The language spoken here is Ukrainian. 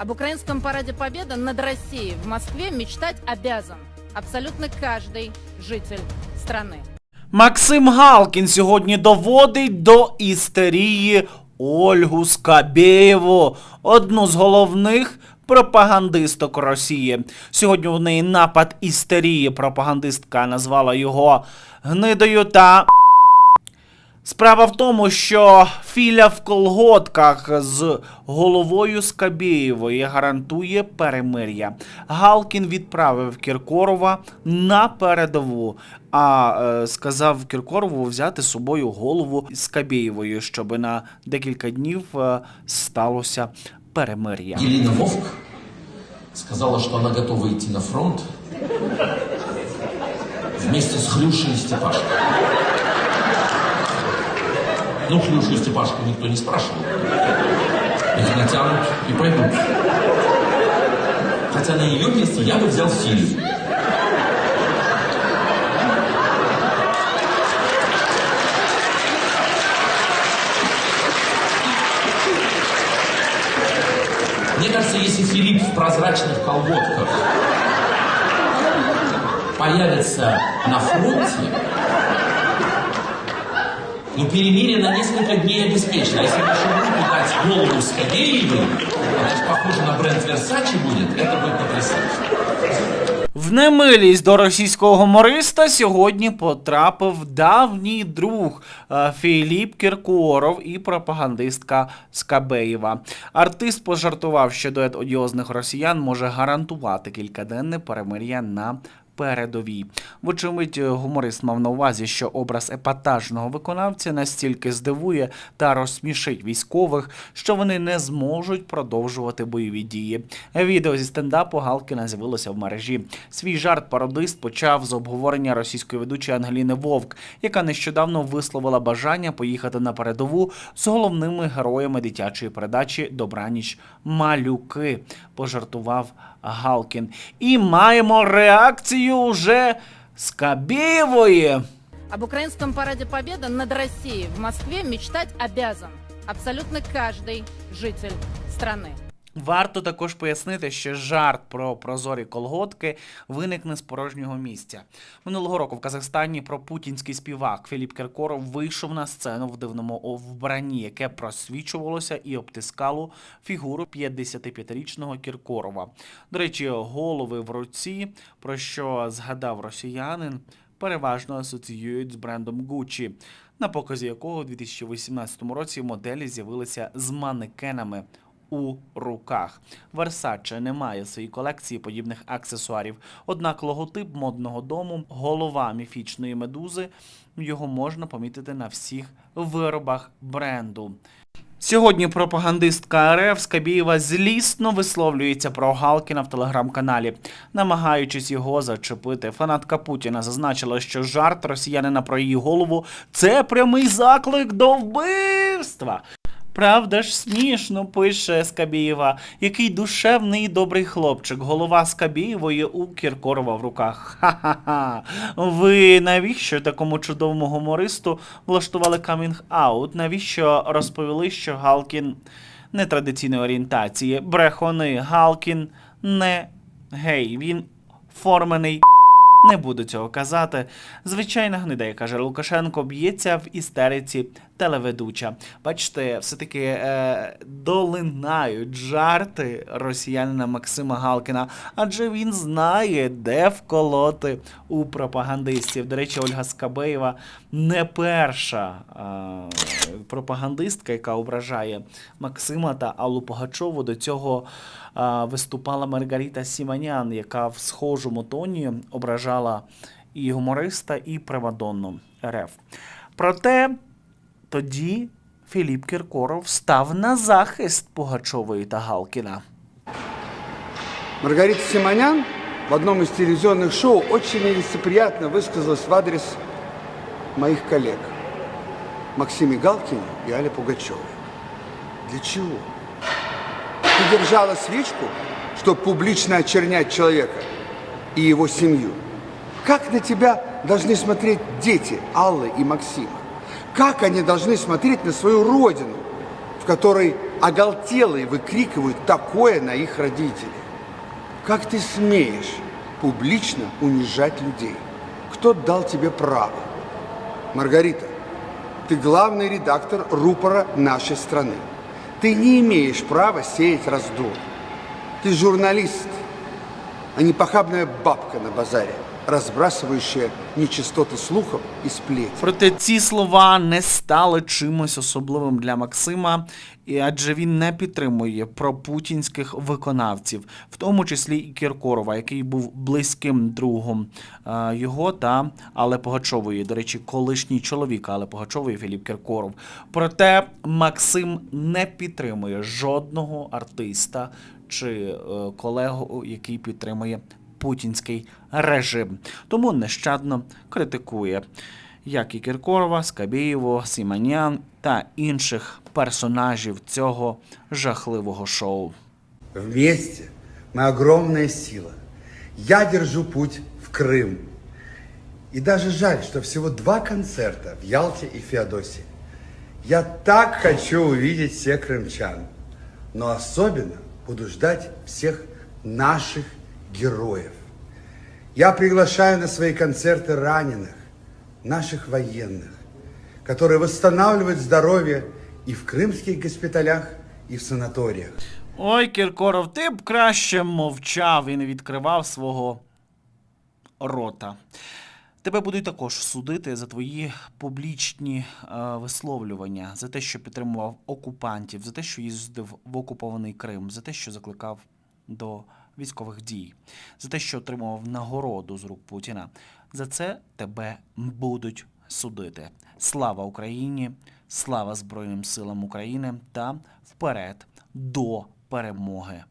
Об украинском параде Победы над Россией в Москве мечтать обязан абсолютно каждый житель страны. Максим Галкін сьогодні доводить до істерії Ольгу Скабєєву, одну з головних пропагандисток Росії. Сьогодні у неї напад істерії. Пропагандистка назвала його гнидою та. Справа в тому, що Філя в колготках з головою Скабєєвої гарантує перемир'я. Галкін відправив Кіркорова на передову, а е, сказав Кіркорову взяти з собою голову Скабєєвої, щоб на декілька днів е, сталося перемир'я. Елена Вовк сказала, что она готова идти на фронт вместе с Хрюшей и Степашкой. Ну, Хрюшу и Степашку никто не спрашивал. Их натянут и пойдут. Хотя на ее месте я бы взял Филю. Мне кажется, если Филипп в прозрачных колготках появится на фронте, ну, перемирие на несколько дней обеспечено. Если группе дать голову Скобеевой, значит, похоже на бренд Версачи будет, это будет потрясающе. В немилість до російського гумориста сьогодні потрапив давній друг е, Філіп Кіркоров і пропагандистка Скабеєва. Артист пожартував, що дует одіозних росіян може гарантувати кількаденне перемир'я на передовій. Вочевидь, гуморист мав на увазі, що образ епатажного виконавця настільки здивує та розсмішить військових, що вони не зможуть продовжувати бойові дії. Відео зі стендапу Галкіна з'явилося в мережі. Свій жарт пародист почав з обговорення російської ведучої Ангеліни Вовк, яка нещодавно висловила бажання поїхати на передову з головними героями дитячої передачі Добраніч Малюки. Пожартував Галкін. І маємо реакцію уже Скабєєвої. Об украинском параде Победы над Россией в Москве мечтать обязан абсолютно каждый житель страны. Варто також пояснити, що жарт про прозорі колготки виникне з порожнього місця. Минулого року в Казахстані про путінський співак Філіп Кіркоров вийшов на сцену в дивному вбранні, яке просвічувалося і обтискало фігуру 55-річного Кіркорова. До речі, голови в руці, про що згадав росіянин, переважно асоціюють з брендом Gucci, на показі якого у 2018 році моделі з'явилися з манекенами у руках. Versace не має в своїй колекції подібних аксесуарів. Однак логотип модного дому, голова міфічної медузи, його можна помітити на всіх виробах бренду. Сьогодні пропагандистка РФ Скабієва злісно висловлюється про Галкіна в телеграм-каналі, намагаючись його зачепити. Фанатка Путіна зазначила, що жарт росіянина про її голову це прямий заклик до вбивства. Правда ж смішно, пише Скабієва, який душевний і добрий хлопчик, голова Скабієвої у Кіркорова в руках. Ха-ха-ха. Ви навіщо такому чудовому гумористу влаштували камінг-аут? Навіщо розповіли, що Галкін нетрадиційної орієнтації? Брехони Галкін не гей. Він формений. Не буду цього казати. Звичайна гнида, каже Лукашенко, б'ється в істериці телеведуча. Бачите, все-таки е, долинають жарти росіянина Максима Галкіна, адже він знає, де вколоти у пропагандистів. До речі, Ольга Скабеєва не перша е, пропагандистка, яка ображає Максима та Аллу Погачову. До цього е, виступала Маргарита Сіманян, яка в схожому тоні ображала і гумориста, і Примадонну РФ. Проте тоді Філіп Кіркоров став на захист Пугачової та Галкіна. Маргарита Симонян в одном из телевизионных шоу очень нелицеприятно высказалась в адрес моих коллег Максиме Галкине и Але Пугачевой. Для чего? Ты держала свечку, чтобы публично очернять человека и его семью. Как на тебя должны смотреть дети Аллы и Максима? Как они должны смотреть на свою родину, в которой оголтелые выкрикивают такое на их родителей. Как ты смеешь публично унижать людей? Кто дал тебе право? Маргарита, ты главный редактор рупора нашей страны. Ты не имеешь права сеять раздор. Ты журналист, а не похабная бабка на базаре, разбрасывающая нечистоты слухов и сплетен. Проте ці слова не стали чимось особливим для Максима, і адже він не підтримує пропутінських виконавців, в тому числі і Кіркорова, який був близьким другом е, його та Алли Погачової. До речі, колишній чоловік Алли Погачової Філіп Кіркоров. Проте Максим не підтримує жодного артиста чи е, колегу, який підтримує путінський режим. Тому нещадно критикує як і Кіркорова, Скабєєву, Сіманян та інших персонажів цього жахливого шоу. Вместе мы огромная сила. Я держу путь в Крым. И даже жаль, что всего два концерта в Ялте и Феодосии. Я так хочу увидеть всех крымчан. Но особенно буду ждать всех наших героев. Я приглашаю на свои концерты раненых, наших военных, которые восстанавливают здоровье и в крымских госпиталях, и в санаториях. Ой, Кіркоров, ти б краще мовчав і не відкривав свого рота. Тебе будуть також судити за твої публічні е, висловлювання, за те, що підтримував окупантів, за те, що їздив в окупований Крим, за те, що закликав до військових дій, за те, що отримував нагороду з рук Путіна. За це тебе будуть судити. Слава Україні! Слава Збройним силам України та вперед до перемоги!